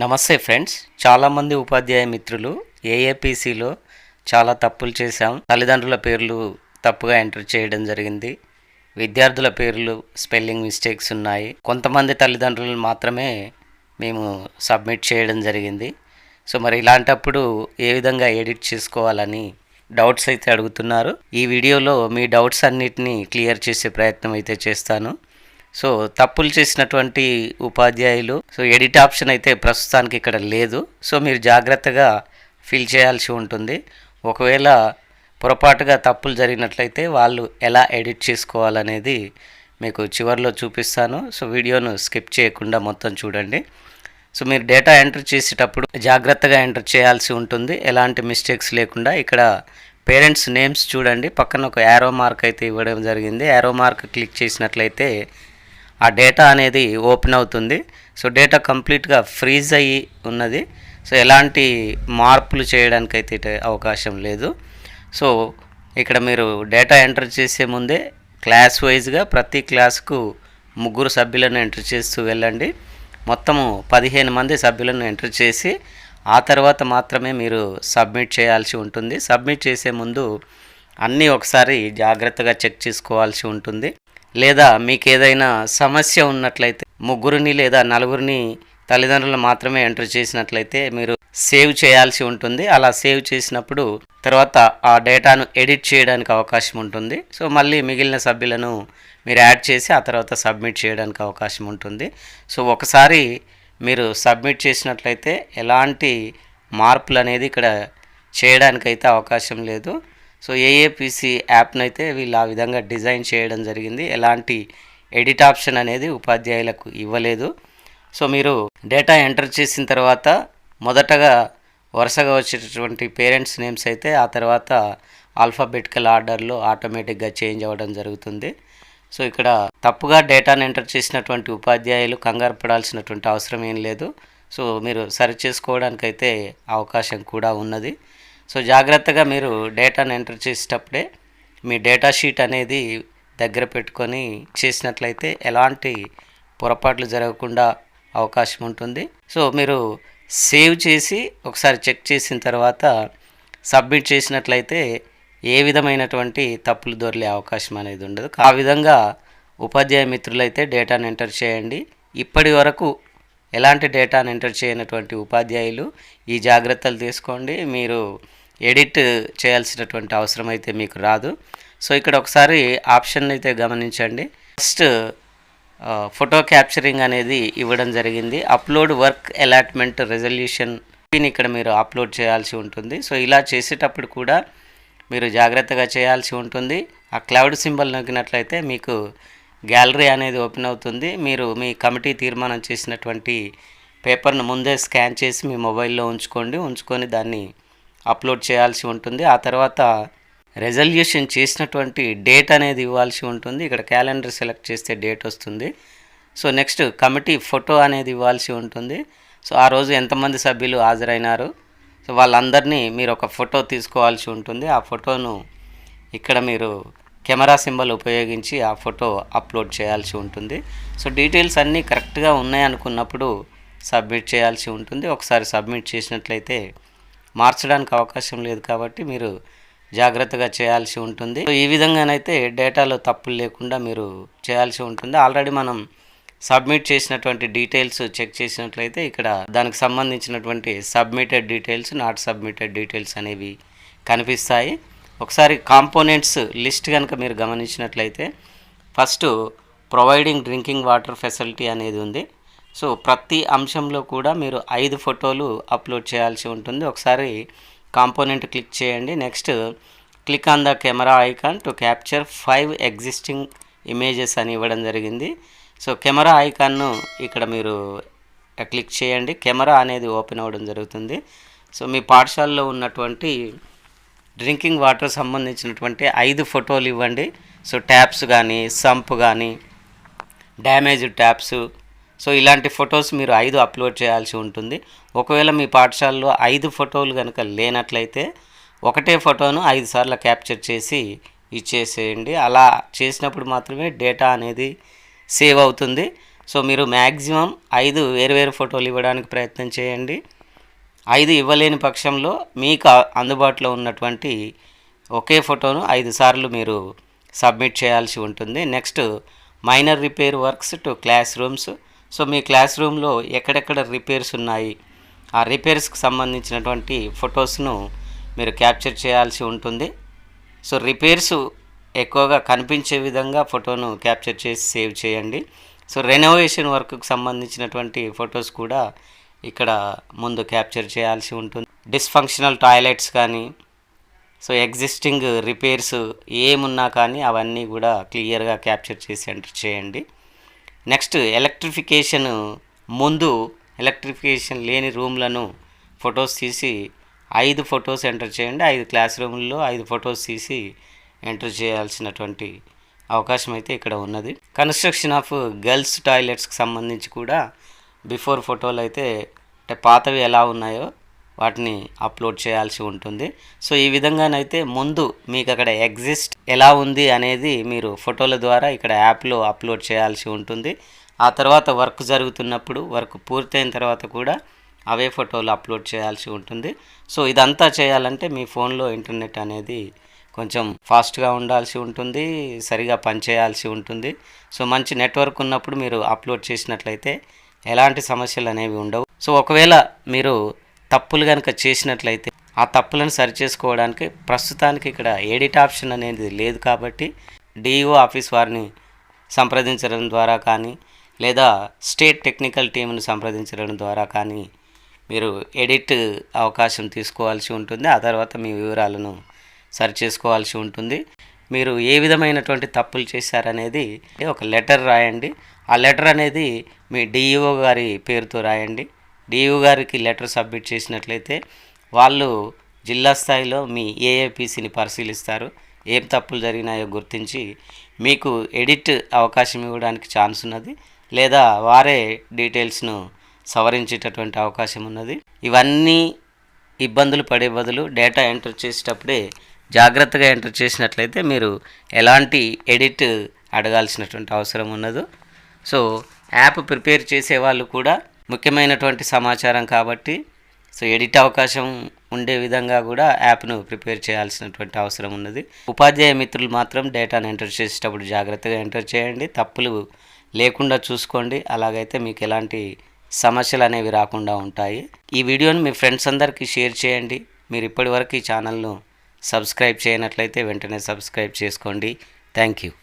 నమస్తే ఫ్రెండ్స్. చాలామంది ఉపాధ్యాయ మిత్రులు ఏఏపీసీలో చాలా తప్పులు చేశాం. తల్లిదండ్రుల పేర్లు తప్పుగా ఎంటర్ చేయడం జరిగింది. విద్యార్థుల పేర్లు స్పెల్లింగ్ మిస్టేక్స్ ఉన్నాయి. కొంతమంది తల్లిదండ్రులు మాత్రమే మేము సబ్మిట్ చేయడం జరిగింది. సో మరి ఇలాంటప్పుడు ఏ విధంగా ఎడిట్ చేసుకోవాలని డౌట్స్ అయితే అడుగుతున్నారు. ఈ వీడియోలో మీ డౌట్స్ అన్నిటినీ క్లియర్ చేసే ప్రయత్నం అయితే చేస్తాను. సో తప్పులు చేసినటువంటి ఉపాధ్యాయులు సో ఎడిట్ ఆప్షన్ అయితే ప్రస్తుతానికి ఇక్కడ లేదు. సో మీరు జాగ్రత్తగా ఫిల్ చేయాల్సి ఉంటుంది. ఒకవేళ పొరపాటుగా తప్పులు జరిగినట్లయితే వాళ్ళు ఎలా ఎడిట్ చేసుకోవాలనేది మీకు చివరిలో చూపిస్తాను. సో వీడియోను స్కిప్ చేయకుండా మొత్తం చూడండి. సో మీరు డేటా ఎంటర్ చేసేటప్పుడు జాగ్రత్తగా ఎంటర్ చేయాల్సి ఉంటుంది. ఎలాంటి మిస్టేక్స్ లేకుండా ఇక్కడ పేరెంట్స్ నేమ్స్ చూడండి. పక్కన ఒక యారో మార్క్ అయితే ఇవ్వడం జరిగింది. యారో మార్క్ క్లిక్ చేసినట్లయితే ఆ డేటా అనేది ఓపెన్ అవుతుంది. సో డేటా కంప్లీట్గా ఫ్రీజ్ అయ్యి ఉన్నది. సో ఎలాంటి మార్పులు చేయడానికి అయితే అవకాశం లేదు. సో ఇక్కడ మీరు డేటా ఎంటర్ చేసే ముందే క్లాస్ వైజ్గా ప్రతి క్లాస్కు ముగ్గురు సభ్యులను ఎంటర్ చేస్తూ వెళ్ళండి. మొత్తము పదిహేను మంది సభ్యులను ఎంటర్ చేసి ఆ తర్వాత మాత్రమే మీరు సబ్మిట్ చేయాల్సి ఉంటుంది. సబ్మిట్ చేసే ముందు అన్నీ ఒకసారి జాగ్రత్తగా చెక్ చేసుకోవాల్సి ఉంటుంది. లేదా మీకు ఏదైనా సమస్య ఉన్నట్లయితే ముగ్గురిని లేదా నలుగురిని తల్లిదండ్రులు మాత్రమే ఎంటర్ చేసినట్లయితే మీరు సేవ్ చేయాల్సి ఉంటుంది. అలా సేవ్ చేసినప్పుడు తర్వాత ఆ డేటాను ఎడిట్ చేయడానికి అవకాశం ఉంటుంది. సో మళ్ళీ మిగిలిన సభ్యులను మీరు యాడ్ చేసి ఆ తర్వాత సబ్మిట్ చేయడానికి అవకాశం ఉంటుంది. సో ఒకసారి మీరు సబ్మిట్ చేసినట్లయితే ఎలాంటి మార్పులు అనేది ఇక్కడ చేయడానికైతే అవకాశం లేదు. సో ఏఏపిసి యాప్ను అయితే వీళ్ళు ఆ విధంగా డిజైన్ చేయడం జరిగింది. ఎలాంటి ఎడిట్ ఆప్షన్ అనేది ఉపాధ్యాయులకు ఇవ్వలేదు. సో మీరు డేటా ఎంటర్ చేసిన తర్వాత మొదటగా వరుసగా వచ్చేటటువంటి పేరెంట్స్ నేమ్స్ అయితే ఆ తర్వాత ఆల్ఫాబెటికల్ ఆర్డర్లో ఆటోమేటిక్గా చేంజ్ అవ్వడం జరుగుతుంది. సో ఇక్కడ తప్పుగా డేటాను ఎంటర్ చేసినటువంటి ఉపాధ్యాయులు కంగారు పడాల్సినటువంటి అవసరం ఏం లేదు. సో మీరు సరి చేసుకోవడానికైతే అవకాశం కూడా ఉన్నది. సో జాగ్రత్తగా మీరు డేటాను ఎంటర్ చేసేటప్పుడే మీ డేటా షీట్ అనేది దగ్గర పెట్టుకొని చేసినట్లయితే ఎలాంటి పొరపాట్లు జరగకుండా అవకాశం ఉంటుంది. సో మీరు సేవ్ చేసి ఒకసారి చెక్ చేసిన తర్వాత సబ్మిట్ చేసినట్లయితే ఏ విధమైనటువంటి తప్పులు దొరికే అవకాశం అనేది ఉండదు. ఆ విధంగా ఉపాధ్యాయ మిత్రులైతే డేటాను ఎంటర్ చేయండి. ఇప్పటి వరకు ఎలాంటి డేటాను ఎంటర్ చేయనటువంటి ఉపాధ్యాయులు ఈ జాగ్రత్తలు తీసుకోండి. మీరు ఎడిట్ చేయాల్సినటువంటి అవసరం అయితే మీకు రాదు. సో ఇక్కడ ఒకసారి ఆప్షన్ అయితే గమనించండి. ఫస్ట్ ఫోటో క్యాప్చరింగ్ అనేది ఇవ్వడం జరిగింది. అప్లోడ్ వర్క్ అలాట్మెంట్ రెజల్యూషన్ ఇక్కడ మీరు అప్లోడ్ చేయాల్సి ఉంటుంది. సో ఇలా చేసేటప్పుడు కూడా మీరు జాగ్రత్తగా చేయాల్సి ఉంటుంది. ఆ క్లౌడ్ సింబల్ నొక్కినట్లయితే మీకు గ్యాలరీ అనేది ఓపెన్ అవుతుంది. మీరు మీ కమిటీ తీర్మానం చేసినటువంటి పేపర్ను ముందే స్కాన్ చేసి మీ మొబైల్లో ఉంచుకోండి. ఉంచుకొని దాన్ని అప్లోడ్ చేయాల్సి ఉంటుంది. ఆ తర్వాత రెజల్యూషన్ చేసినటువంటి డేట్ అనేది ఇవ్వాల్సి ఉంటుంది. ఇక్కడ క్యాలెండర్ సెలెక్ట్ చేస్తే డేట్ వస్తుంది. సో నెక్స్ట్ కమిటీ ఫోటో అనేది ఇవ్వాల్సి ఉంటుంది. సో ఆ రోజు ఎంతమంది సభ్యులు హాజరైనారు? సో వాళ్ళందరినీ మీరు ఒక ఫోటో తీసుకోవాల్సి ఉంటుంది. ఆ ఫోటోను ఇక్కడ మీరు కెమెరా సింబల్ ఉపయోగించి ఆ ఫోటో అప్లోడ్ చేయాల్సి ఉంటుంది. సో డీటెయిల్స్ అన్నీ కరెక్ట్గా ఉన్నాయనుకున్నప్పుడు సబ్మిట్ చేయాల్సి ఉంటుంది. ఒకసారి సబ్మిట్ చేసినట్లయితే మార్చడానికి అవకాశం లేదు కాబట్టి మీరు జాగ్రత్తగా చేయాల్సి ఉంటుంది. సో ఈ విధంగానైతే డేటాలో తప్పులు లేకుండా మీరు చేయాల్సి ఉంటుంది. ఆల్రెడీ మనం సబ్మిట్ చేసినటువంటి డీటెయిల్స్ చెక్ చేసినట్లయితే ఇక్కడ దానికి సంబంధించినటువంటి submitted details not submitted details అనేవి కనిపిస్తాయి. ఒకసారి కాంపోనెంట్స్ లిస్ట్ కనుక మీరు గమనించినట్లయితే first providing drinking water facility అనేది ఉంది. సో ప్రతి అంశంలో కూడా మీరు ఐదు ఫోటోలు అప్లోడ్ చేయాల్సి ఉంటుంది. ఒకసారి కాంపోనెంట్ క్లిక్ చేయండి. Next click on the camera icon to capture five existing images అని ఇవ్వడం జరిగింది. సో కెమెరా ఐకాన్ను ఇక్కడ మీరు క్లిక్ చేయండి. కెమెరా అనేది ఓపెన్ అవ్వడం జరుగుతుంది. సో మీ పాఠశాలలో ఉన్నటువంటి డ్రింకింగ్ వాటర్ సంబంధించినటువంటి ఐదు ఫోటోలు ఇవ్వండి. సో ట్యాప్స్ కానీ సంప్ కానీ డ్యామేజ్ ట్యాప్స్. సో ఇలాంటి ఫొటోస్ మీరు ఐదు అప్లోడ్ చేయాల్సి ఉంటుంది. ఒకవేళ మీ పాఠశాలలో ఐదు ఫోటోలు కనుక లేనట్లయితే ఒకటే ఫోటోను ఐదు సార్లు క్యాప్చర్ చేసి ఇచ్చేసేయండి. అలా చేసినప్పుడు మాత్రమే డేటా అనేది సేవ్ అవుతుంది. సో మీరు మ్యాక్సిమం ఐదు వేరు వేరు ఫోటోలు ఇవ్వడానికి ప్రయత్నం చేయండి. ఐదు ఇవ్వలేని పక్షంలో మీకు అందుబాటులో ఉన్నటువంటి ఒకే ఫోటోను ఐదు సార్లు మీరు సబ్మిట్ చేయాల్సి ఉంటుంది. Next minor repair works to classrooms. So మీ క్లాస్ రూమ్లో ఎక్కడెక్కడ రిపేర్స్ ఉన్నాయి? ఆ రిపేర్స్కి సంబంధించినటువంటి ఫొటోస్ను మీరు క్యాప్చర్ చేయాల్సి ఉంటుంది. సో రిపేర్స్ ఎక్కువగా కనిపించే విధంగా ఫోటోను క్యాప్చర్ చేసి సేవ్ చేయండి. సో రెనోవేషన్ వర్క్కి సంబంధించినటువంటి ఫొటోస్ కూడా ఇక్కడ ముందు క్యాప్చర్ చేయాల్సి ఉంటుంది. డిస్ఫంక్షనల్ టాయిలెట్స్ కానీ సో ఎగ్జిస్టింగ్ రిపేర్స్ ఏమున్నా కానీ అవన్నీ కూడా క్లియర్గా క్యాప్చర్ చేసి ఎంటర్ చేయండి. నెక్స్ట్ ఎలక్ట్రిఫికేషన్ ముందు ఎలక్ట్రిఫికేషన్ లేని రూమ్లను ఫొటోస్ తీసి ఐదు ఫొటోస్ ఎంటర్ చేయండి. ఐదు క్లాస్ రూముల్లో ఐదు ఫొటోస్ తీసి ఎంటర్ చేయాల్సినటువంటి అవకాశం అయితే ఇక్కడ ఉన్నది. కన్స్ట్రక్షన్ ఆఫ్ గర్ల్స్ టాయిలెట్స్కి సంబంధించి కూడా బిఫోర్ ఫోటోలు అయితే అంటే పాతవి ఎలా ఉన్నాయో వాటిని అప్లోడ్ చేయాల్సి ఉంటుంది. సో ఈ విధంగానైతే ముందు మీకు అక్కడ ఎగ్జిస్ట్ ఎలా ఉంది అనేది మీరు ఫోటోల ద్వారా ఇక్కడ యాప్లో అప్లోడ్ చేయాల్సి ఉంటుంది. ఆ తర్వాత వర్క్ జరుగుతున్నప్పుడు వర్క్ పూర్తయిన తర్వాత కూడా అవే ఫోటోలు అప్లోడ్ చేయాల్సి ఉంటుంది. సో ఇదంతా చేయాలంటే మీ ఫోన్లో ఇంటర్నెట్ అనేది కొంచెం ఫాస్ట్గా ఉండాల్సి ఉంటుంది సరిగా పనిచేయాల్సి ఉంటుంది. సో మంచి నెట్వర్క్ ఉన్నప్పుడు మీరు అప్లోడ్ చేసినట్లయితే ఎలాంటి సమస్యలు అనేవి ఉండవు. సో ఒకవేళ మీరు తప్పులు కనుక చేసినట్లయితే ఆ తప్పులను సరిచేసుకోవడానికి ప్రస్తుతానికి ఇక్కడ ఎడిట్ ఆప్షన్ అనేది లేదు కాబట్టి డిఈఓ ఆఫీస్ వారిని సంప్రదించడం ద్వారా కానీ లేదా స్టేట్ టెక్నికల్ టీంను సంప్రదించడం ద్వారా కానీ మీరు ఎడిట్ అవకాశం తీసుకోవాల్సి ఉంటుంది. ఆ తర్వాత మీ వివరాలను సరి చేసుకోవాల్సి ఉంటుంది. మీరు ఏ విధమైనటువంటి తప్పులు చేశారనేది ఒక లెటర్ రాయండి. ఆ లెటర్ అనేది మీ డిఈఓ గారి పేరుతో రాయండి. డిఈఓ గారికి లెటర్ సబ్మిట్ చేసినట్లయితే వాళ్ళు జిల్లా స్థాయిలో మీ ఏఏపీసీని పరిశీలిస్తారు. ఏం తప్పులు జరిగినాయో గుర్తించి మీకు ఎడిట్ అవకాశం ఇవ్వడానికి ఛాన్స్ ఉన్నది. లేదా వారే డీటెయిల్స్ను సవరించేటటువంటి అవకాశం ఉన్నది. ఇవన్నీ ఇబ్బందులు పడే బదులు డేటా ఎంటర్ చేసేటప్పుడే జాగ్రత్తగా ఎంటర్ చేసినట్లయితే మీరు ఎలాంటి ఎడిట్ అడగాల్సినటువంటి అవసరం ఉన్నదు. సో యాప్ ప్రిపేర్ చేసే వాళ్ళు కూడా ముఖ్యమైనటువంటి సమాచారం కాబట్టి సో ఎడిట్ అవకాశం ఉండే విధంగా కూడా యాప్ను ప్రిపేర్ చేయాల్సినటువంటి అవసరం ఉన్నది. ఉపాధ్యాయ మిత్రులు మాత్రం డేటాను ఎంటర్ చేసేటప్పుడు జాగ్రత్తగా ఎంటర్ చేయండి. తప్పులు లేకుండా చూసుకోండి. అలాగైతే మీకు ఎలాంటి సమస్యలు అనేవి రాకుండా ఉంటాయి. ఈ వీడియోని మీ ఫ్రెండ్స్ అందరికీ షేర్ చేయండి. మీరు ఇప్పటివరకు ఈ ఛానల్ను సబ్స్క్రైబ్ చేయనట్లయితే వెంటనే సబ్స్క్రైబ్ చేసుకోండి. Thank you.